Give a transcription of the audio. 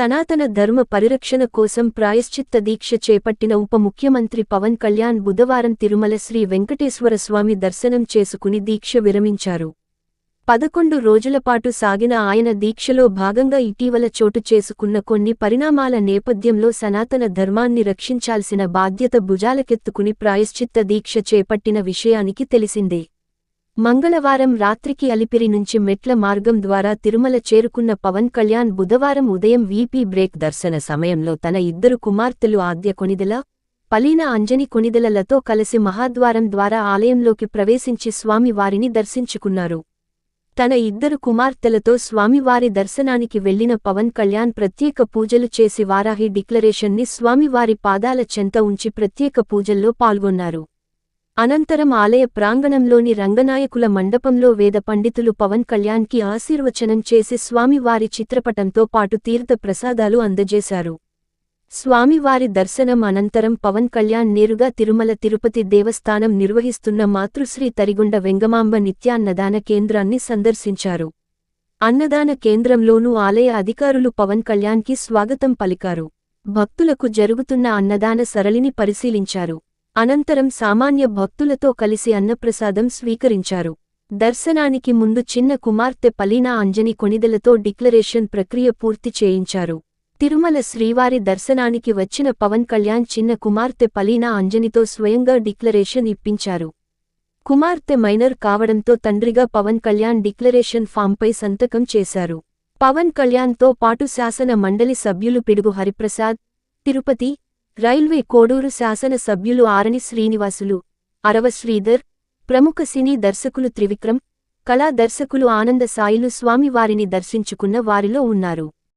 సనాతన ధర్మ పరిరక్షణ కోసం ప్రాయశ్చిత్త దీక్ష చేపట్టిన ఉప ముఖ్యమంత్రి పవన్ కళ్యాణ్ బుధవారం తిరుమల శ్రీ వెంకటేశ్వర స్వామి దర్శనం చేసుకుని దీక్ష విరమించారు. పదకొండు రోజులపాటు సాగిన ఆయన దీక్షలో భాగంగా ఇటీవల చోటు చేసుకున్న కొన్ని పరిణామాల నేపథ్యంలో సనాతన ధర్మాన్ని రక్షించాల్సిన బాధ్యత భుజాలకెత్తుకుని ప్రాయశ్చిత్త దీక్ష చేపట్టిన విషయానికి తెలిసిందే. మంగళవారం రాత్రికి అలిపిరి నుంచి మెట్ల మార్గం ద్వారా తిరుమల చేరుకున్న పవన్ కళ్యాణ్ బుధవారం ఉదయం వీపీ బ్రేక్ దర్శన సమయంలో తన ఇద్దరు కుమార్తెలు ఆద్య కొనిదెల పలీన అంజని కొనిదెలలతో కలిసి మహాద్వారం ద్వారా ఆలయంలోకి ప్రవేశించి స్వామివారిని దర్శించుకున్నారు. తన ఇద్దరు కుమార్తెలతో స్వామివారి దర్శనానికి వెళ్ళిన పవన్ కళ్యాణ్ ప్రత్యేక పూజలు చేసి వారాహి డిక్లరేషన్ని స్వామివారి పాదాల చెంత ఉంచి ప్రత్యేక పూజల్లో పాల్గొన్నారు. అనంతరం ఆలయ ప్రాంగణంలోని రంగనాయకుల మండపంలో వేద పండితులు పవన్ కళ్యాణ్కి ఆశీర్వచనం చేసి స్వామివారి చిత్రపటంతో పాటు తీర్థ ప్రసాదాలు అందజేశారు. స్వామివారి దర్శనం అనంతరం పవన్ కళ్యాణ్ నేరుగా తిరుమల తిరుపతి దేవస్థానం నిర్వహిస్తున్న మాతృశ్రీ తరిగుండ వెంగమాంబ నిత్యాన్నదాన కేంద్రాన్ని సందర్శించారు. అన్నదాన కేంద్రంలోనూ ఆలయ అధికారులు పవన్ కళ్యాణ్కి స్వాగతం పలికారు. భక్తులకు జరుగుతున్న అన్నదాన సరళిని పరిశీలించారు. అనంతరం సామాన్య భక్తులతో కలిసి అన్నప్రసాదం స్వీకరించారు. దర్శనానికి ముందు చిన్న కుమార్తె పలీనా అంజని కొనిదెలతో డిక్లరేషన్ ప్రక్రియ పూర్తి చేయించారు. తిరుమల శ్రీవారి దర్శనానికి వచ్చిన పవన్ కళ్యాణ్ చిన్న కుమార్తె పలీనా అంజనితో స్వయంగా డిక్లరేషన్ ఇప్పించారు. కుమార్తె మైనర్ కావడంతో తండ్రిగా పవన్ కళ్యాణ్ డిక్లరేషన్ ఫాంపై సంతకం చేశారు. పవన్ కళ్యాణ్తో పాటు శాసన మండలి సభ్యులు పిడుగు హరిప్రసాద్ తిరుపతి రైల్వే కోడూరు శాసన సభ్యులు ఆరణి శ్రీనివాసులు అరవ శ్రీధర్ ప్రముఖ సినీ దర్శకులు త్రివిక్రమ్ కళా దర్శకులు ఆనంద సాయిలు స్వామివారిని దర్శించుకున్న వారిలో ఉన్నారు.